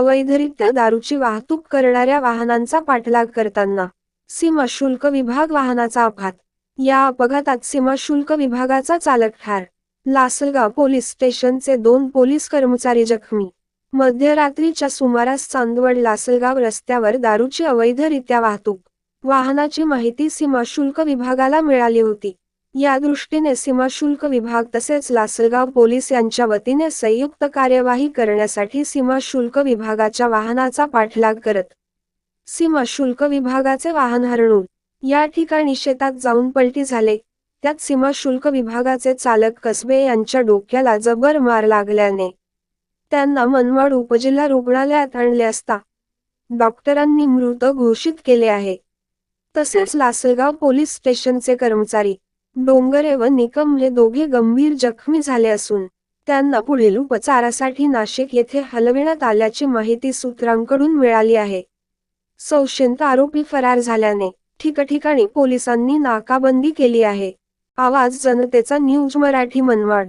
अवैधरित्या दारूची वाहतूक करणाऱ्या वाहनांचा पाठलाग करताना सीमा शुल्क विभाग वाहनाचा अपघात. या अपघातात सीमा शुल्क विभागाचा चालक ठार. लासलगाव पोलीस स्टेशनचे दोन पोलीस कर्मचारी जखमी. मध्यरात्रीच्या सुमारास चांदवड लासलगाव रस्त्यावर दारूची अवैधरित्या वाहतूक. वाहनाची माहिती सीमा शुल्क विभागाला मिळाली होती. या दृष्टीने सीमाशुल्क विभाग तसेच लासलगाव पोलीस यांच्या वतीने संयुक्त कार्यवाही करण्यासाठी सीमा शुल्क विभागाच्या वाहनाचा पाठलाग करत सीमा शुल्क विभागाचे वाहन हरणून या ठिकाणी शेतात जाऊन पलटी झाले. त्यात सीमा शुल्क विभागाचे चालक कसबे यांच्या डोक्याला जबर मार लागल्याने त्यांना मनमाड उपजिल्हा रुग्णालयात आणले असता डॉक्टरांनी मृत घोषित केले आहे. तसेच लासलगाव पोलीस स्टेशनचे कर्मचारी डोंगरे व निकम हे दोघे गंभीर जखमी झाले असून त्यांना पुढील उपचारासाठी नाशिक येथे हलविण्यात आल्याची माहिती सूत्रांकडून मिळाली आहे. संशयित आरोपी फरार झाल्याने ठिकठिकाणी पोलिसांनी नाकाबंदी केली आहे. आवाज जनतेचा न्यूज मराठी मनवाड